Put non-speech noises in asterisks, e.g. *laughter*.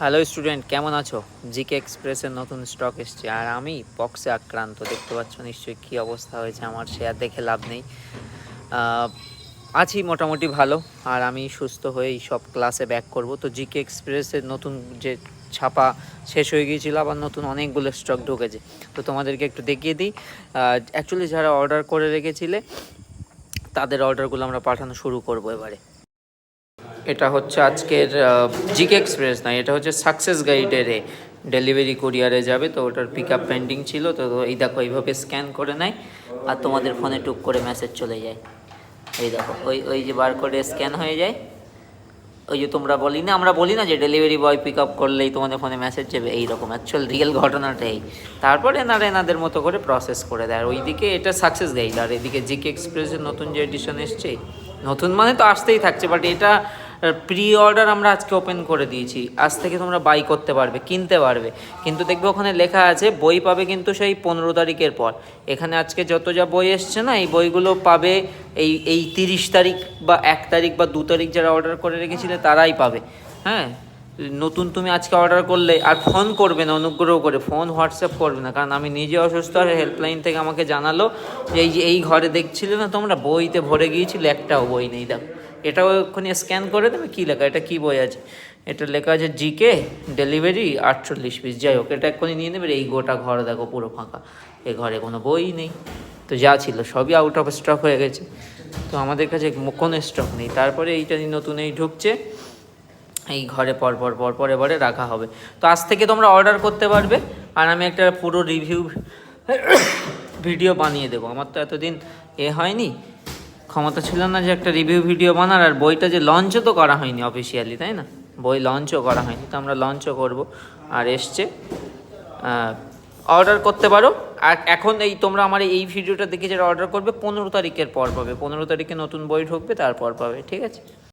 Hello student কেমন আছো? GK এক্সপ্রেসের নতুন স্টক এসছে। আর আমি পক্সে আক্রান্ত, দেখতে পাচ্ছ নিশ্চয়ই কী অবস্থা হয়েছে আমার শেয়ার দেখে লাভ নেই। আছি মোটামুটি ভালো, আর আমি সুস্থ হয়েই সব ক্লাসে ব্যাক করব। তো জিকে এক্সপ্রেসের নতুন যে ছাপা শেষ হয়ে গিয়েছিল, আবার নতুন অনেকগুলো স্টক ঢুকেছে। তো তোমাদেরকে একটু দেখিয়ে দিই। অ্যাকচুয়ালি যারা অর্ডার করে রেখেছিলে, তাদের অর্ডারগুলো আমরা পাঠানো শুরু করব এবারে। এটা হচ্ছে আজকের জিকে এক্সপ্রেস না, এটা হচ্ছে সাকসেস গাইডের ডেলিভারি কুরিয়ারে যাবে, তো ওটার পিক আপ পেন্ডিং ছিল, তো এই দেখো এইভাবে স্ক্যান করে নেয়, আর তোমাদের ফোনে টুক করে মেসেজ চলে যায়। এই দেখো, ওই ওই যে বার করে স্ক্যান হয়ে যায়। ওই যে তোমরা বলি না, আমরা বলি না যে ডেলিভারি বয় পিক আপ করলেই তোমাদের ফোনে মেসেজ যাবে এইরকম অ্যাকচুয়াল রিয়েল ঘটনাটাই তারপরে এনারা এনাদের মতো করে প্রসেস করে দেয়, আর ওইদিকে এটা সাকসেস গাইড আর এদিকে জিকে এক্সপ্রেসের নতুন যে এডিশন এসছে, নতুন মানে তো আসতেই থাকছে বাট এটা প্রি অর্ডার আমরা আজকে ওপেন করে দিয়েছি। আজ থেকে তোমরা বাই করতে পারবে, কিনতে পারবে। কিন্তু দেখবে ওখানে লেখা আছে, বই পাবে কিন্তু সেই পনেরো তারিখের পর। এখানে আজকে যত যা বই এসছে না, এই বইগুলো পাবে এই এই তিরিশ তারিখ বা এক তারিখ বা দু তারিখ যারা অর্ডার করে রেখেছিলে, তারাই পাবে। হ্যাঁ? নতুন তুমি আজকে অর্ডার করলে, আর ফোন করবে না, অনুগ্রহ করে। ফোন হোয়াটসঅ্যাপ করবে না। কারণ আমি নিজে অসুস্থ, আর হেল্পলাইন থেকে আমাকে জানালো যে এই যে এই ঘরে দেখছিলে না তোমরা? বইতে ভরে গিয়েছিলে, একটাও বই নেই, দেখো। এটাও এক্ষুনি স্ক্যান করে দেবে, কী লেখা? এটা কী বই আছে? এটা লেখা আছে জিকে ডেলিভারি আটচল্লিশ পিস যাই হোক, এটা এক্ষুনি নিয়ে নেবে। এই গোটা ঘর দেখো পুরো ফাঁকা। এ ঘরে কোনো বই নেই। তো যা ছিল সবই আউট অফ স্টক হয়ে গেছে। তো আমাদের কাছে কোনো স্টক নেই। তারপরে এইটা নতুন এই ঢুকছে। এই ঘরে পর পর পর পর এবারে রাখা হবে। তো আজ থেকে তোমরা অর্ডার করতে পারবে। আর আমি একটা পুরো রিভিউ ভিডিও *coughs* বানিয়ে দেবো। আমার তো এতদিন এ হয়নি। ক্ষমতা ছিল না যে একটা রিভিউ ভিডিও বানার, আর বইটা যে লঞ্চও তো করা হয়নি অফিসিয়ালি তাই না? বই লঞ্চও করা হয়নি, তো আমরা লঞ্চও করব। আর এসছে অর্ডার করতে পারো। আর এখন এই তোমরা আমার এই ভিডিওটা দেখে যারা অর্ডার করবে, পনেরো তারিখের পর পাবে। পনেরো তারিখে নতুন বই ঢুকবে, তারপর পাবে, ঠিক আছে?